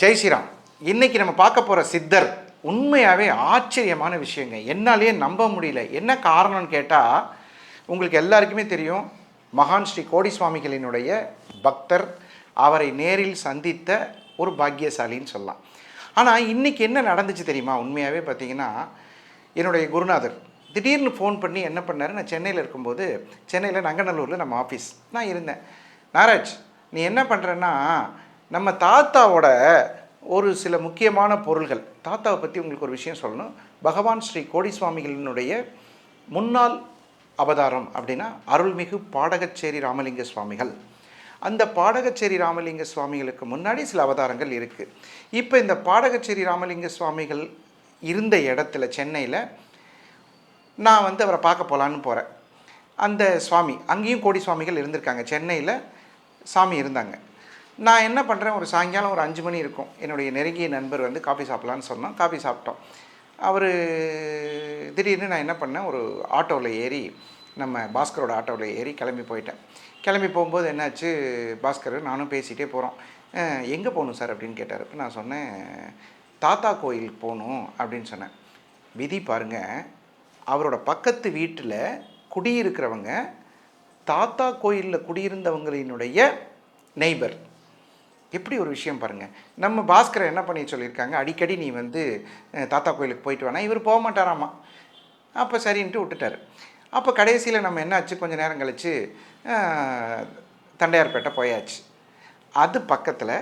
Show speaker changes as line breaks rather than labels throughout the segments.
ஜெய் ஸ்ரீராம் இன்னைக்கு நம்ம பார்க்க போகிற சித்தர் உண்மையாகவே ஆச்சரியமான விஷயங்க. என்னாலேயே நம்ப முடியல. என்ன காரணம்னு கேட்டால் உங்களுக்கு எல்லாருக்குமே தெரியும் மகான் ஸ்ரீ கோடி சுவாமிகளினுடைய பக்தர் அவரை நேரில் சந்தித்த ஒரு பாக்கியசாலின்னு சொல்லலாம். ஆனால் இன்றைக்கி என்ன நடந்துச்சு தெரியுமா? உண்மையாகவே பார்த்தீங்கன்னா என்னுடைய குருநாதர் திடீர்னு ஃபோன் பண்ணி என்ன பண்ணாரு? நான் சென்னையில் இருக்கும்போது சென்னையில் நங்கநல்லூரில் நம்ம ஆஃபீஸ் நான் இருந்தேன். நாராஜ் நீ என்ன பண்ணுறன்னா நம்ம தாத்தாவோட ஒரு சில முக்கியமான பொருள்கள். தாத்தாவை பற்றி உங்களுக்கு ஒரு விஷயம் சொல்லணும். பகவான் ஸ்ரீ கோடி சுவாமிகளினுடைய முன்னாள் அவதாரம் அப்படின்னா அருள்மிகு பாடகச்சேரி ராமலிங்க சுவாமிகள். அந்த பாடகச்சேரி ராமலிங்க சுவாமிகளுக்கு முன்னாடி சில அவதாரங்கள் இருக்குது இப்போ இந்த பாடகச்சேரி ராமலிங்க சுவாமிகள் இருந்த இடத்துல சென்னையில் நான் வந்து அவரை பார்க்க போகலான்னு போகிறேன் அந்த சுவாமி அங்கேயும் கோடி சுவாமிகள் இருந்திருக்காங்க. சென்னையில் சாமி இருந்தாங்க. நான் என்ன பண்ணுறேன் ஒரு சாயங்காலம் ஒரு அஞ்சு மணி இருக்கும். என்னுடைய நெருங்கிய நண்பர் வந்து காஃபி சாப்பிட்லான்னு சொன்னோம் காஃபி சாப்பிட்டோம். அவர் திடீர்னு நான் என்ன பண்ணேன்? ஒரு ஆட்டோவில் ஏறி நம்ம பாஸ்கரோட ஆட்டோவில் ஏறி கிளம்பி போயிட்டேன். கிளம்பி போகும்போது என்னாச்சு? பாஸ்கர் நானும் பேசிகிட்டே போகிறோம் எங்கே போகணும் சார்? அப்படின்னு கேட்டார். நான் சொன்னேன் தாத்தா கோயிலுக்கு போகணும் அப்படின்னு சொன்னேன். விதி பாருங்கள் அவரோட பக்கத்து வீட்டில் குடியிருக்கிறவங்க தாத்தா கோயிலில் குடியிருந்தவங்களினுடைய நெய்பர். எப்படி ஒரு விஷயம் பாருங்கள் நம்ம பாஸ்கர் என்ன பண்ணி சொல்லியிருக்காங்க? அடிக்கடி நீ வந்து தாத்தா கோயிலுக்கு போயிட்டு வேணா இவர் போக மாட்டாராமா? அப்போ சரின்ட்டு விட்டுட்டார். அப்போ கடைசியில் நம்ம என்னாச்சு கொஞ்சம் நேரம் கழித்து தண்டையார்பேட்டை போயாச்சு. அது பக்கத்தில்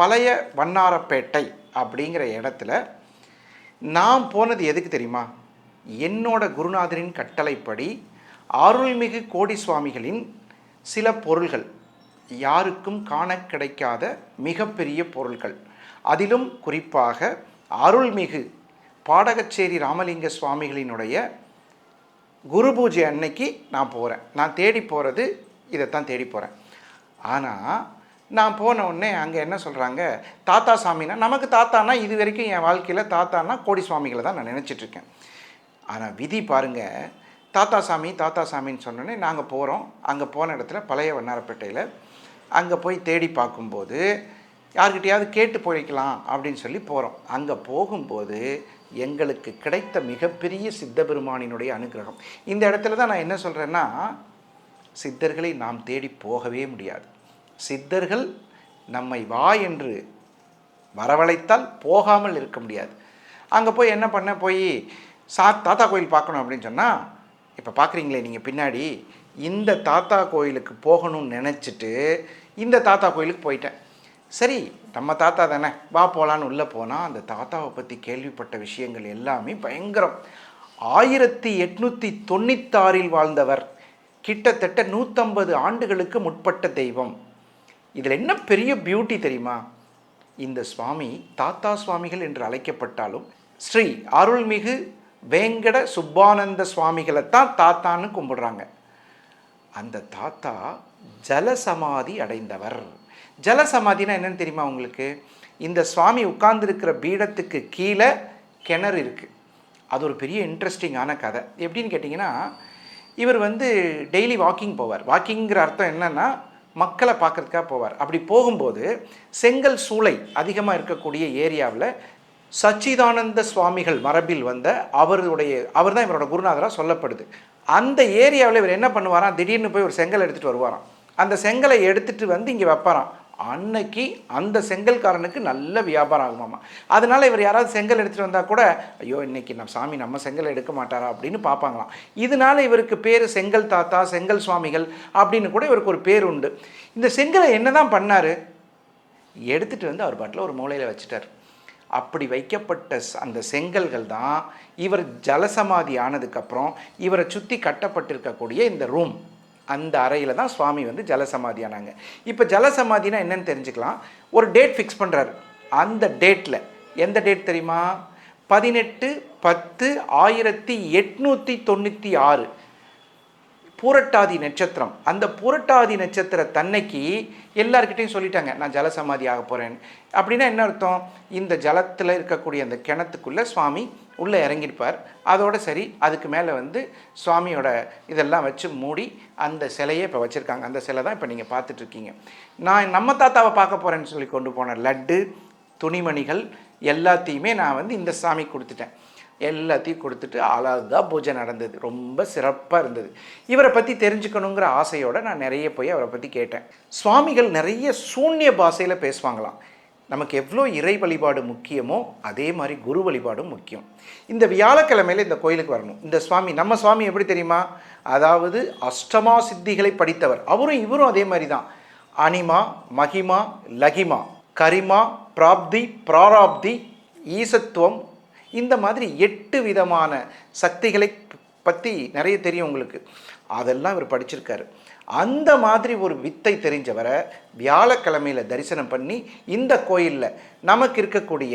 பழைய வண்ணாரப்பேட்டை அப்படிங்கிற இடத்துல நான் போனது எதுக்கு தெரியுமா? என்னோட குருநாதரின் கட்டளைப்படி அருள்மிகு கோடி சுவாமிகளின் சில பொருள்கள். யாருக்கும் காண கிடைக்காத மிகப்பெரிய பொருள்கள். அதிலும் குறிப்பாக அருள்மிகு பாடகச்சேரி ராமலிங்க சுவாமிகளினுடைய குரு பூஜை அன்னைக்கு நான் போகிறேன் நான் தேடி போகிறது இதைத்தான் தேடி போகிறேன் ஆனால் நான் போன உடனே அங்கே என்ன சொல்கிறாங்க தாத்தா சாமினா நமக்கு தாத்தானா இது வரைக்கும் என் வாழ்க்கையில் தாத்தானா கோடி சுவாமிகளை தான் நான் நினச்சிட்ருக்கேன் ஆனால் விதி பாருங்கள் தாத்தா சாமி தாத்தா சாமின்னு சொன்னோன்னே நாங்கள் போகிறோம் அங்கே போன இடத்துல பழைய வண்ணாரப்பேட்டையில் அங்கே போய் தேடி பார்க்கும்போது யார்கிட்டையாவது கேட்டு போய்க்கலாம் அப்படின்னு சொல்லி போகிறோம் அங்கே போகும்போது எங்களுக்கு கிடைத்த மிகப்பெரிய சித்தபெருமானினுடைய அனுகிரகம். இந்த இடத்துல தான் நான் என்ன சொல்கிறேன்னா சித்தர்களை நாம் தேடி போகவே முடியாது. சித்தர்கள் நம்மை வா என்று வரவழைத்தால் போகாமல் இருக்க முடியாது. அங்கே போய் என்ன பண்ண போய் சா தாத்தா கோயில் பார்க்கணும் அப்படின்னு சொன்னால் இப்போ பார்க்குறீங்களே நீங்கள் பின்னாடி இந்த தாத்தா கோயிலுக்கு போகணும்னு நினச்சிட்டு இந்த தாத்தா கோயிலுக்கு போயிட்டேன். சரி நம்ம தாத்தா தானே வா போகலான்னு உள்ளே போனால் அந்த தாத்தாவை பற்றி கேள்விப்பட்ட விஷயங்கள் எல்லாமே பயங்கரம். ஆயிரத்தி எட்நூற்றி தொண்ணூத்தாறில் வாழ்ந்தவர் கிட்டத்தட்ட நூற்றம்பது ஆண்டுகளுக்கு முற்பட்ட தெய்வம். இதில் என்ன பெரிய பியூட்டி தெரியுமா? இந்த சுவாமி தாத்தா சுவாமிகள் என்று அழைக்கப்பட்டாலும் ஸ்ரீ அருள்மிகு வேங்கட சுப்பானந்த சுவாமிகளை தான் தாத்தான்னு கும்பிடுறாங்க. அந்த தாத்தா ஜலசமாதி அடைந்தவர். ஜலசமாதினா என்னன்னு தெரியுமா உங்களுக்கு? இந்த சுவாமி உட்கார்ந்துருக்கிற பீடத்துக்கு கீழே கிணறு இருக்குது அது ஒரு பெரிய இன்ட்ரெஸ்டிங்கான கதை. எப்படின்னு கேட்டிங்கன்னா இவர் வந்து டெய்லி வாக்கிங் போவார். வாக்கிங்கிற அர்த்தம் என்னன்னா மக்களை பார்க்கறதுக்காக போவார். அப்படி போகும்போது செங்கல் சூளை அதிகமாக இருக்கக்கூடிய ஏரியாவில் சச்சிதானந்த சுவாமிகள் மரபில் வந்த அவருடைய அவர் தான் இவரோட குருநாதராக சொல்லப்படுது. அந்த ஏரியாவில் இவர் என்ன பண்ணுவாராம்? திடீர்னு போய் ஒரு செங்கல் எடுத்துகிட்டு வருவாராம். அந்த செங்கலை எடுத்துகிட்டு வந்து இங்கே வைப்பாராம். அன்னைக்கு அந்த செங்கல்காரனுக்கு நல்ல வியாபாரம் ஆகுமாமா. அதனால் இவர் யாராவது செங்கல் எடுத்துகிட்டு வந்தால் கூட ஐயோ இன்னைக்கு நம்ம சாமி நம்ம செங்கல் எடுக்க மாட்டாரா? அப்படின்னு பார்ப்பாங்களாம். இதனால இவருக்கு பேர் செங்கல் தாத்தா செங்கல் சுவாமிகள் அப்படின்னு கூட இவருக்கு ஒரு பேர் உண்டு. இந்த செங்கலை என்ன தான் பண்ணார்? எடுத்துகிட்டு வந்து அவர் பாட்டில் ஒரு மூலையில் வச்சுட்டார். அப்படி வைக்கப்பட்ட அந்த செங்கல்கள் தான் இவர் ஜலசமாதி ஆனதுக்கப்புறம் இவரை சுற்றி கட்டப்பட்டிருக்கக்கூடிய இந்த ரூம் அந்த அறையில் தான் சுவாமி வந்து ஜலசமாதி ஆனாங்க. இப்போ ஜலசமாதினா என்னன்னு தெரிஞ்சுக்கலாம். ஒரு டேட் ஃபிக்ஸ் பண்ணுறாரு அந்த டேட்டில் எந்த டேட் தெரியுமா? பதினெட்டு பத்து ஆயிரத்தி எட்நூற்றி தொண்ணூற்றி ஆறு. பூரட்டாதி நட்சத்திரம். அந்த பூரட்டாதி நட்சத்திர தன்னைக்கு எல்லாருக்கிட்டையும் சொல்லிட்டாங்க நான் ஜலசமாதி ஆக போகிறேன் அப்படின்னா என்ன அர்த்தம்? இந்த ஜலத்தில் இருக்கக்கூடிய அந்த கிணத்துக்குள்ளே சுவாமி உள்ளே இறங்கியிருப்பார். அதோடு சரி அதுக்கு மேலே வந்து சுவாமியோட இதெல்லாம் வச்சு மூடி அந்த சிலையை இப்போ வச்சுருக்காங்க. அந்த சிலை தான் இப்போ நீங்கள் பார்த்துட்ருக்கீங்க நான் நம்ம தாத்தாவை பார்க்க போகிறேன்னு சொல்லி கொண்டு போன லட்டு துணிமணிகள் எல்லாத்தையுமே நான் வந்து இந்த சாமி கொடுத்துட்டேன். எல்லாத்தையும் கொடுத்துட்டு அழகாக பூஜை நடந்தது. ரொம்ப சிறப்பாக இருந்தது. இவரை பற்றி தெரிஞ்சுக்கணுங்கிற ஆசையோடு நான் நிறைய போய் அவரை பற்றி கேட்டேன். சுவாமிகள் நிறைய சூன்ய பாஷையில் பேசுவாங்களாம். நமக்கு எவ்வளோ இறை வழிபாடு முக்கியமோ அதே மாதிரி குரு வழிபாடும் முக்கியம். இந்த வியாழக்கிழமையில் இந்த கோயிலுக்கு வரணும். இந்த சுவாமி நம்ம சுவாமி எப்படி தெரியுமா? அதாவது அஷ்டமா சித்திகளை படித்தவர். அவரும் இவரும் அதே மாதிரி தான் அனிமா மகிமா லகிமா கரிமா பிராப்தி பிராராப்தி ஈசத்துவம் இந்த மாதிரி எட்டு விதமான சக்திகளை பற்றி நிறைய தெரியும் உங்களுக்கு. அதெல்லாம் இவர் படிச்சிருக்காரு. அந்த மாதிரி ஒரு வித்தை தெரிஞ்சவரை வியாழக்கிழமையில் தரிசனம் பண்ணி இந்த கோயிலில் நமக்கு இருக்கக்கூடிய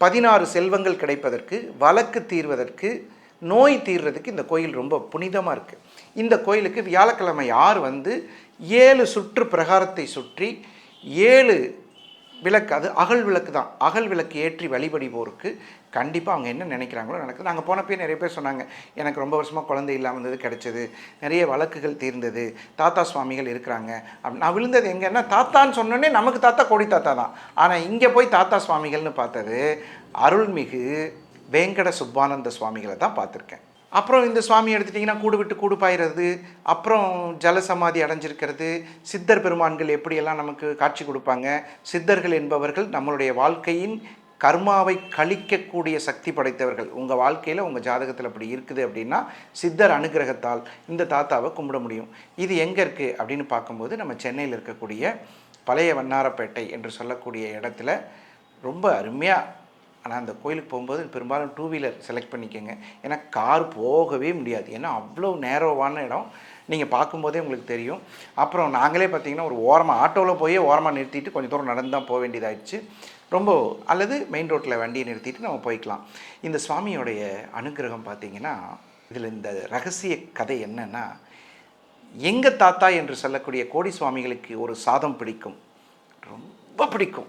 பதினாறு செல்வங்கள் கிடைப்பதற்கு வழக்கு தீர்வதற்கு நோய் தீர்றதுக்கு இந்த கோயில் ரொம்ப புனிதமாக இருக்குது இந்த கோயிலுக்கு வியாழக்கிழமை யார் வந்து ஏழு சுற்று பிரகாரத்தை சுற்றி ஏழு விளக்கு அது அகல் விளக்கு தான். அகல் விளக்கு ஏற்றி வழிபடிவோருக்கு கண்டிப்பாக அவங்க என்ன நினைக்கிறாங்களோ நடக்குது. நாங்கள் போனப்பே நிறைய பேர் சொன்னாங்க எனக்கு ரொம்ப வருஷமாக குழந்தை இல்லாமல் இருந்தது கிடைச்சது. நிறைய வழக்குகள் தீர்ந்தது. தாத்தா சுவாமிகள் இருக்கிறாங்க. அப்படி நான் விழுந்தது எங்கன்னா தாத்தான்னு சொன்னோன்னே நமக்கு தாத்தா கோடி தாத்தா தான். ஆனால் இங்கே போய் தாத்தா சுவாமிகள்னு பார்த்தது அருள்மிகு வேங்கட சுப்பானந்த சுவாமிகளை தான் பார்த்துருக்கேன். அப்புறம் இந்த சுவாமி எடுத்துட்டிங்கன்னா கூடு விட்டு கூடு பாயிறது அப்புறம் ஜலசமாதி அடைஞ்சிருக்கிறது சித்தர் பெருமான்கள் எப்படியெல்லாம் நமக்கு காட்சி கொடுப்பாங்க சித்தர்கள் என்பவர்கள் நம்மளுடைய வாழ்க்கையின் கர்மாவை கழிக்கக்கூடிய சக்தி படைத்தவர்கள். உங்கள் வாழ்க்கையில் உங்கள் ஜாதகத்தில் அப்படி இருக்குது அப்படின்னா சித்தர் அனுகிரகத்தால் இந்த தாத்தாவை கும்பிட முடியும். இது எங்கே இருக்குது அப்படின்னு பார்க்கும்போது நம்ம சென்னையில் இருக்கக்கூடிய பழைய வண்ணாரப்பேட்டை என்று சொல்லக்கூடிய இடத்துல ரொம்ப அருமையாக ஆனால் அந்த கோயிலுக்கு போகும்போது பெரும்பாலும் டூ வீலர் செலக்ட் பண்ணிக்கோங்க. ஏன்னா கார் போகவே முடியாது. ஏன்னா அவ்வளோ நேரோவான இடம். நீங்கள் பார்க்கும்போதே உங்களுக்கு தெரியும். அப்புறம் நாங்களே பார்த்தீங்கன்னா ஒரு ஓரமாக ஆட்டோவில் போய் ஓரமாக நிறுத்திட்டு கொஞ்சம் தூரம் நடந்து தான் போக வேண்டியதாகிடுச்சு ரொம்ப அல்லது மெயின் ரோட்டில் வண்டியை நிறுத்திட்டு நம்ம போய்க்கலாம். இந்த சுவாமியோடைய அனுகிரகம் பார்த்தீங்கன்னா இதில் இந்த ரகசிய கதை என்னென்னா எங்கள் தாத்தா என்று சொல்லக்கூடிய கோடி சுவாமிகளுக்கு ஒரு சாதம் பிடிக்கும். ரொம்ப பிடிக்கும்.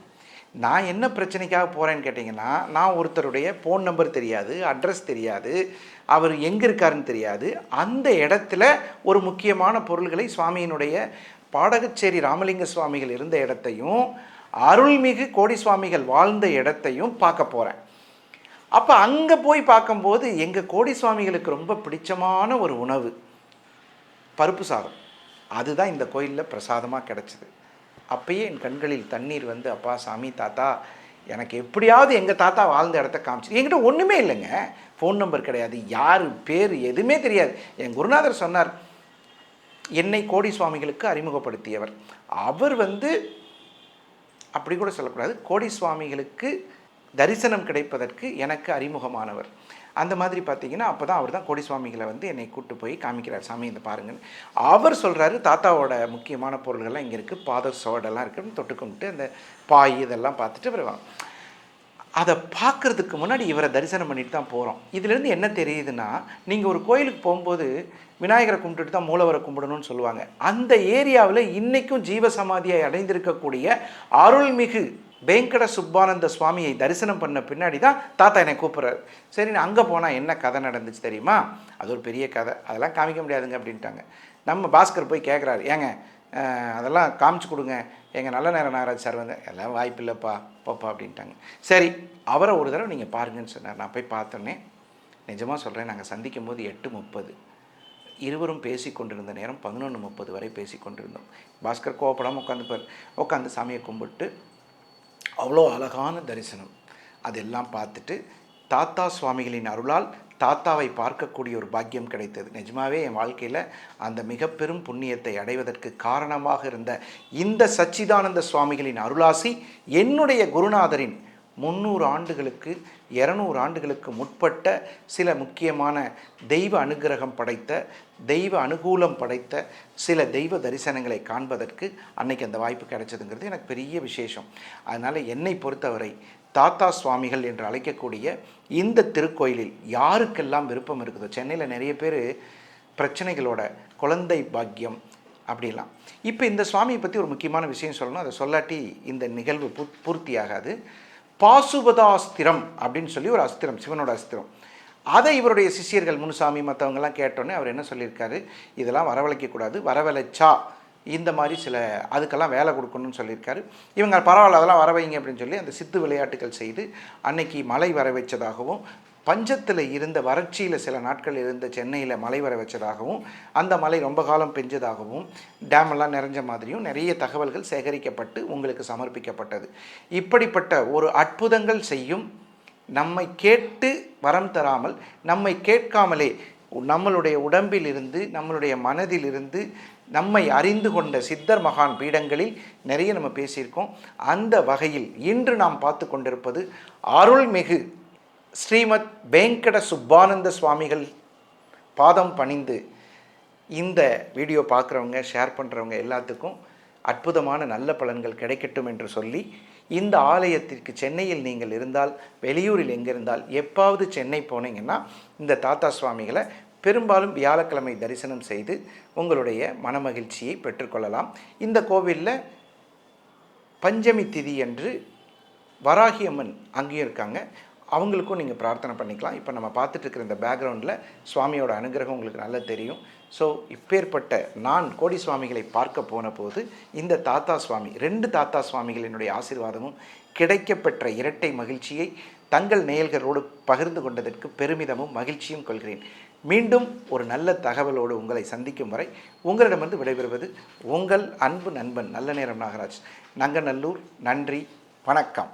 நான் என்ன பிரச்சனைக்காக போகிறேன்னு கேட்டிங்கன்னா நான் ஒருத்தருடைய ஃபோன் நம்பர் தெரியாது அட்ரஸ் தெரியாது அவர் எங்கே இருக்காருன்னு தெரியாது. அந்த இடத்துல ஒரு முக்கியமான பொருள்களை சுவாமியினுடைய பாடகச்சேரி ராமலிங்க சுவாமிகள் இருந்த இடத்தையும் அருள்மிகு கோடி சுவாமிகள் வாழ்ந்த இடத்தையும் பார்க்க போகிறேன் அப்போ அங்கே போய் பார்க்கும்போது எங்கள் கோடி சுவாமிகளுக்கு ரொம்ப பிடிச்சமான ஒரு உணவு பருப்பு சாதம். அதுதான் இந்த கோயிலில் பிரசாதமாக கிடச்சிது. அப்பயே என் கண்களில் தண்ணீர் வந்து அப்பா சாமி தாத்தா எனக்கு எப்படியாவது எங்கள் தாத்தா வாழ்ந்த இடத்த காமிச்சு என்கிட்ட ஒன்றுமே இல்லைங்க. ஃபோன் நம்பர் கிடையாது. யார் பேர் எதுவுமே தெரியாது. என் குருநாதர் சொன்னார் என்னை கோடி சுவாமிகளுக்கு அறிமுகப்படுத்தியவர். அவர் வந்து அப்படி கூட சொல்லக்கூடாது. கோடி சுவாமிகளுக்கு தரிசனம் கிடைப்பதற்கு எனக்கு அறிமுகமானவர். அந்த மாதிரி பார்த்தீங்கன்னா அப்போ தான் அவர் தான் கோடி சுவாமிகளை வந்து என்னை கூட்டு போய் காமிக்கிறார். சாமி இந்த பாருங்கன்னு அவர் சொல்கிறாரு தாத்தாவோட முக்கியமான பொருள்கள்லாம் இங்கே இருக்குது பாத சோடெல்லாம் இருக்குன்னு தொட்டு கும்பிட்டு அந்த பாய் இதெல்லாம் பார்த்துட்டு வருவாங்க அதை பார்க்குறதுக்கு முன்னாடி இவரை தரிசனம் பண்ணிட்டு தான் போகிறோம் இதுலேருந்து என்ன தெரியுதுன்னா நீங்கள் ஒரு கோயிலுக்கு போகும்போது விநாயகரை கும்பிட்டுட்டு தான் மூலவரை கும்பிடணும்னு சொல்லுவாங்க. அந்த ஏரியாவில் இன்றைக்கும் ஜீவசமாதியை அடைந்திருக்கக்கூடிய அருள்மிகு வெங்கட சுப்பானந்த சுவாமியை தரிசனம் பண்ண பின்னாடி தான் தாத்தா என்னை கூப்பிட்றாரு. சரி நான் அங்கே போனால் என்ன கதை நடந்துச்சு தெரியுமா? அது ஒரு பெரிய கதை. அதெல்லாம் காமிக்க முடியாதுங்க அப்படின்ட்டாங்க. நம்ம பாஸ்கர் போய் கேட்குறாரு ஏங்க அதெல்லாம் காமிச்சு கொடுங்க. எங்கள் நல்ல நேரம் நாகராஜ் சார் வந்து எல்லாம் வாய்ப்பு இல்லைப்பா போப்பா அப்படின்ட்டாங்க. சரி அவரை ஒரு தடவை நீங்கள் பாருங்கன்னு சொன்னார். நான் போய் பார்த்தோன்னே நிஜமாக சொல்கிறேன் நாங்கள் சந்திக்கும் போது எட்டு முப்பது. இருவரும் பேசி கொண்டிருந்த நேரம் பதினொன்று முப்பது வரை பேசி கொண்டிருந்தோம். பாஸ்கர் கோவப்படாமல் உட்காந்து உட்காந்து சாமியை கும்பிட்டு அவ்வளோ அழகான தரிசனம். அதெல்லாம் பார்த்துட்டு தாத்தா சுவாமிகளின் அருளால் தாத்தாவை பார்க்கக்கூடிய ஒரு பாக்கியம் கிடைத்தது. நிஜமாவே என் வாழ்க்கையில் அந்த மிக பெரும் புண்ணியத்தை அடைவதற்கு காரணமாக இருந்த இந்த சச்சிதானந்த சுவாமிகளின் அருளாசி என்னுடைய குருநாதரின் முந்நூறு ஆண்டுகளுக்கு இரநூறு ஆண்டுகளுக்கு முற்பட்ட சில முக்கியமான தெய்வ அனுகிரகம் படைத்த தெய்வ அனுகூலம் படைத்த சில தெய்வ தரிசனங்களை காண்பதற்கு அன்னைக்கு அந்த வாய்ப்பு கிடைச்சதுங்கிறது எனக்கு பெரிய விசேஷம். அதனால் என்னை பொறுத்தவரை தாத்தா சுவாமிகள் என்று அழைக்கக்கூடிய இந்த திருக்கோயிலில் யாருக்கெல்லாம் விருப்பம் இருக்குதோ சென்னையில் நிறைய பேர் பிரச்சனைகளோட குழந்தை பாக்கியம் அப்படிலாம். இப்போ இந்த சுவாமியை பற்றி ஒரு முக்கியமான விஷயம் சொல்லணும். அதை சொல்லாட்டி இந்த நிகழ்வு பூ பூர்த்தியாகாது. பாசுபதாஸ்திரம் அப்படின்னு சொல்லி ஒரு அஸ்திரம் சிவனோட அஸ்திரம். அதை இவருடைய சிஷ்யர்கள் முனுசாமி மற்றவங்கெல்லாம் கேட்டோன்னே அவர் என்ன சொல்லியிருக்காரு? இதெல்லாம் வரவழைக்கக்கூடாது வரவழைச்சா இந்த மாதிரி சில அதுக்கெல்லாம் வேலை கொடுக்கணும்னு சொல்லியிருக்காரு. இவங்க பரவாயில்ல அதெல்லாம் வர வைங்க அப்படின்னு சொல்லி அந்த சித்து விளையாட்டுகள் செய்து அன்னைக்கு மழை வர வச்சதாகவும் பஞ்சத்தில் இருந்த வறட்சியில் சில நாட்கள் இருந்த சென்னையில் மழை வர வச்சதாகவும் அந்த மழை ரொம்ப காலம் பெஞ்சதாகவும் டேம் எல்லாம் நிறைஞ்ச மாதிரியும் நிறைய தகவல்கள் சேகரிக்கப்பட்டு உங்களுக்கு சமர்ப்பிக்கப்பட்டது. இப்படிப்பட்ட ஒரு அற்புதங்கள் செய்யும் நம்மை கேட்டு வரம் தராமல் நம்மை கேட்காமலே நம்மளுடைய உடம்பில் இருந்து நம்மளுடைய மனதில் இருந்து நம்மை அறிந்து கொண்ட சித்தர் மகான் பீடங்களில் நிறைய நம்ம பேசியிருக்கோம். அந்த வகையில் இன்று நாம் பார்த்து கொண்டிருப்பது அருள்மிகு ஸ்ரீமத் வெங்கட சுப்பானந்த சுவாமிகள் பாதம் பணிந்து இந்த வீடியோ பார்க்குறவங்க ஷேர் பண்ணுறவங்க எல்லாத்துக்கும் அற்புதமான நல்ல பலன்கள் கிடைக்கட்டும் என்று சொல்லி இந்த ஆலயத்திற்கு சென்னையில் நீங்கள் இருந்தால் வெளியூரில் எங்கே இருந்தால் எப்பாவது சென்னை போனீங்கன்னா இந்த தாத்தா சுவாமிகளை பெரும்பாலும் வியாழக்கிழமை தரிசனம் செய்து உங்களுடைய மனமகிழ்ச்சியை பெற்றுக்கொள்ளலாம். இந்த கோவிலில் பஞ்சமி திதி என்று வராகி அம்மன் அங்கேயும் இருக்காங்க. அவங்களுக்கும் நீங்கள் பிரார்த்தனை பண்ணிக்கலாம். இப்போ நம்ம பார்த்துட்டு இருக்கிற இந்த பேக்ரவுண்டில் சுவாமியோட அனுகிரகம் உங்களுக்கு நல்லா தெரியும். ஸோ இப்பேற்பட்ட நான் கோடி சுவாமிகளை பார்க்க போன போது இந்த தாத்தா சுவாமி ரெண்டு தாத்தா சுவாமிகளினுடைய ஆசீர்வாதமும் கிடைக்கப்பெற்ற இரட்டை மகிழ்ச்சியை தங்கள் நேயல்களோடு பகிர்ந்து கொண்டதற்கு பெருமிதமும் மகிழ்ச்சியும் கொள்கிறேன். மீண்டும் ஒரு நல்ல தகவலோடு உங்களை சந்திக்கும் வரை உங்களிடமிருந்து விடைபெறுவது உங்கள் அன்பு நண்பன் நல்ல நேரம் நாகராஜ். நங்கநல்லூர் நன்றி வணக்கம்.